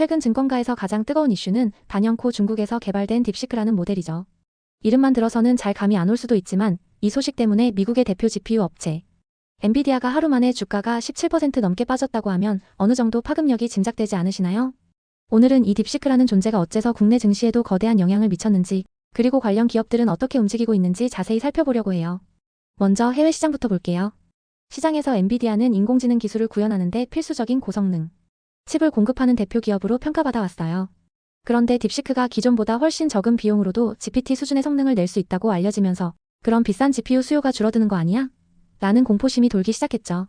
최근 증권가에서 가장 뜨거운 이슈는 단연코 중국에서 개발된 딥시크라는 모델이죠. 이름만 들어서는 잘 감이 안 올 수도 있지만 이 소식 때문에 미국의 대표 GPU 업체 엔비디아가 하루 만에 주가가 17% 넘게 빠졌다고 하면 어느 정도 파급력이 짐작되지 않으시나요? 오늘은 이 딥시크라는 존재가 어째서 국내 증시에도 거대한 영향을 미쳤는지 그리고 관련 기업들은 어떻게 움직이고 있는지 자세히 살펴보려고 해요. 먼저 해외 시장부터 볼게요. 시장에서 엔비디아는 인공지능 기술을 구현하는데 필수적인 고성능 칩을 공급하는 대표 기업으로 평가받아 왔어요. 그런데 딥시크가 기존보다 훨씬 적은 비용으로도 GPT 수준의 성능을 낼 수 있다고 알려지면서 그런 비싼 GPU 수요가 줄어드는 거 아니야? 라는 공포심이 돌기 시작했죠.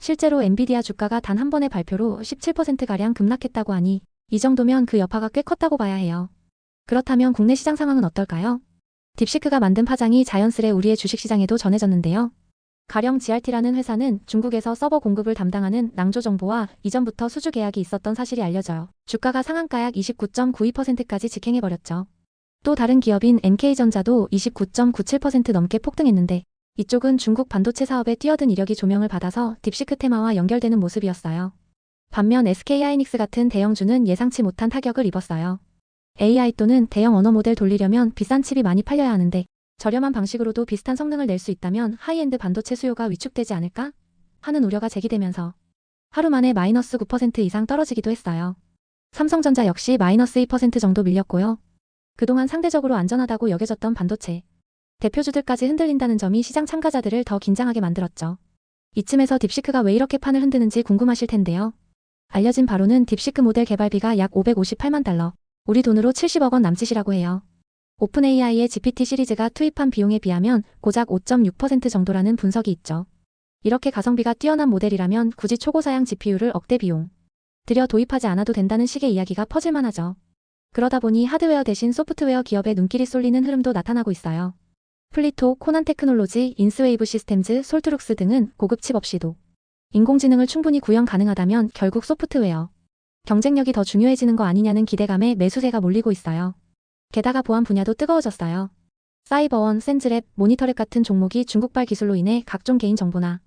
실제로 엔비디아 주가가 단 한 번의 발표로 17%가량 급락했다고 하니 이 정도면 그 여파가 꽤 컸다고 봐야 해요. 그렇다면 국내 시장 상황은 어떨까요? 딥시크가 만든 파장이 자연스레 우리의 주식시장에도 전해졌는데요. 가령 GRT라는 회사는 중국에서 서버 공급을 담당하는 낭조 정보와 이전부터 수주 계약이 있었던 사실이 알려져요. 주가가 상한가 약 29.92%까지 직행해버렸죠. 또 다른 기업인 NK전자도 29.97% 넘게 폭등했는데 이쪽은 중국 반도체 사업에 뛰어든 이력이 조명을 받아서 딥시크 테마와 연결되는 모습이었어요. 반면 SK하이닉스 같은 대형주는 예상치 못한 타격을 입었어요. AI 또는 대형 언어 모델 돌리려면 비싼 칩이 많이 팔려야 하는데 저렴한 방식으로도 비슷한 성능을 낼 수 있다면 하이엔드 반도체 수요가 위축되지 않을까? 하는 우려가 제기되면서 하루 만에 마이너스 9% 이상 떨어지기도 했어요. 삼성전자 역시 마이너스 2% 정도 밀렸고요. 그동안 상대적으로 안전하다고 여겨졌던 반도체 대표주들까지 흔들린다는 점이 시장 참가자들을 더 긴장하게 만들었죠. 이쯤에서 딥시크가 왜 이렇게 판을 흔드는지 궁금하실 텐데요. 알려진 바로는 딥시크 모델 개발비가 약 558만 달러, 우리 돈으로 70억 원 남짓이라고 해요. 오픈 AI의 GPT 시리즈가 투입한 비용에 비하면 고작 5.6% 정도라는 분석이 있죠. 이렇게 가성비가 뛰어난 모델이라면 굳이 초고사양 GPU를 억대 비용 들여 도입하지 않아도 된다는 식의 이야기가 퍼질만 하죠. 그러다 보니 하드웨어 대신 소프트웨어 기업의 눈길이 쏠리는 흐름도 나타나고 있어요. 플리토, 코난 테크놀로지, 인스웨이브 시스템즈, 솔트룩스 등은 고급 칩 없이도 인공지능을 충분히 구현 가능하다면 결국 소프트웨어 경쟁력이 더 중요해지는 거 아니냐는 기대감에 매수세가 몰리고 있어요. 게다가 보안 분야도 뜨거워졌어요. 사이버원, 센즈랩, 모니터랩 같은 종목이 중국발 기술로 인해 각종 개인 정보나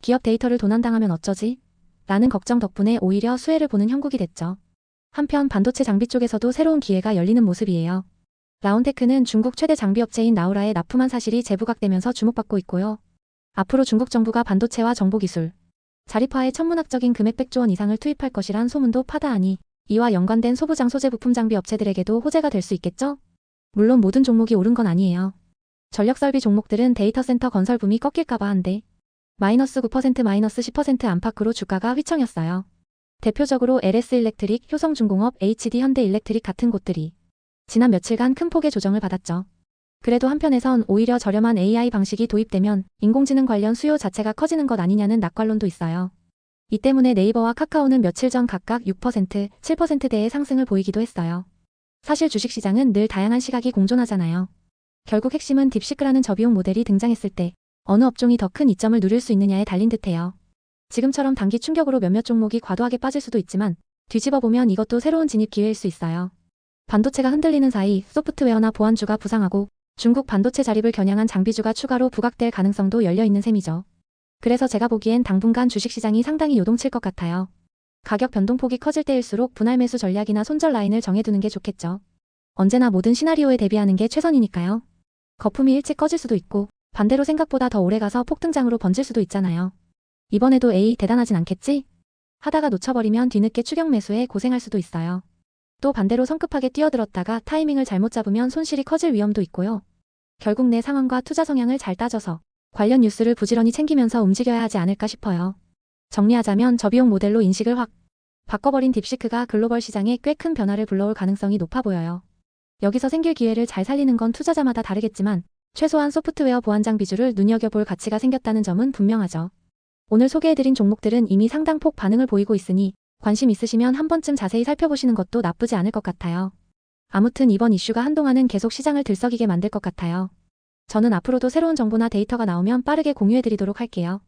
기업 데이터를 도난당하면 어쩌지? 라는 걱정 덕분에 오히려 수혜를 보는 형국이 됐죠. 한편 반도체 장비 쪽에서도 새로운 기회가 열리는 모습이에요. 라운테크는 중국 최대 장비 업체인 나우라에 납품한 사실이 재부각되면서 주목받고 있고요. 앞으로 중국 정부가 반도체와 정보기술, 자립화에 천문학적인 금액 100조 원 이상을 투입할 것이란 소문도 파다하니 이와 연관된 소부장 소재 부품 장비 업체들에게도 호재가 될 수 있겠죠? 물론 모든 종목이 오른 건 아니에요. 전력설비 종목들은 데이터 센터 건설 붐이 꺾일까봐 한데 마이너스 9% 마이너스 10% 안팎으로 주가가 휘청였어요. 대표적으로 LS 일렉트릭, 효성중공업, HD 현대 일렉트릭 같은 곳들이 지난 며칠간 큰 폭의 조정을 받았죠. 그래도 한편에선 오히려 저렴한 AI 방식이 도입되면 인공지능 관련 수요 자체가 커지는 것 아니냐는 낙관론도 있어요. 이 때문에 네이버와 카카오는 며칠 전 각각 6%, 7%대의 상승을 보이기도 했어요. 사실 주식시장은 늘 다양한 시각이 공존하잖아요. 결국 핵심은 딥시크라는 저비용 모델이 등장했을 때 어느 업종이 더 큰 이점을 누릴 수 있느냐에 달린 듯해요. 지금처럼 단기 충격으로 몇몇 종목이 과도하게 빠질 수도 있지만 뒤집어 보면 이것도 새로운 진입 기회일 수 있어요. 반도체가 흔들리는 사이 소프트웨어나 보안주가 부상하고 중국 반도체 자립을 겨냥한 장비주가 추가로 부각될 가능성도 열려 있는 셈이죠. 그래서 제가 보기엔 당분간 주식시장이 상당히 요동칠 것 같아요. 가격 변동폭이 커질 때일수록 분할 매수 전략이나 손절 라인을 정해두는 게 좋겠죠. 언제나 모든 시나리오에 대비하는 게 최선이니까요. 거품이 일찍 꺼질 수도 있고 반대로 생각보다 더 오래가서 폭등장으로 번질 수도 있잖아요. 이번에도 에이 대단하진 않겠지? 하다가 놓쳐버리면 뒤늦게 추격 매수에 고생할 수도 있어요. 또 반대로 성급하게 뛰어들었다가 타이밍을 잘못 잡으면 손실이 커질 위험도 있고요. 결국 내 상황과 투자 성향을 잘 따져서 관련 뉴스를 부지런히 챙기면서 움직여야 하지 않을까 싶어요. 정리하자면 저비용 모델로 인식을 확 바꿔버린 딥시크가 글로벌 시장에 꽤 큰 변화를 불러올 가능성이 높아 보여요. 여기서 생길 기회를 잘 살리는 건 투자자마다 다르겠지만 최소한 소프트웨어 보안 장 비주를 눈여겨볼 가치가 생겼다는 점은 분명하죠. 오늘 소개해드린 종목들은 이미 상당 폭 반응을 보이고 있으니 관심 있으시면 한 번쯤 자세히 살펴보시는 것도 나쁘지 않을 것 같아요. 아무튼 이번 이슈가 한동안은 계속 시장을 들썩이게 만들 것 같아요. 저는 앞으로도 새로운 정보나 데이터가 나오면 빠르게 공유해드리도록 할게요.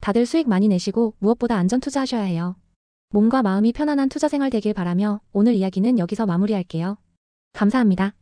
다들 수익 많이 내시고 무엇보다 안전 투자하셔야 해요. 몸과 마음이 편안한 투자 생활 되길 바라며 오늘 이야기는 여기서 마무리할게요. 감사합니다.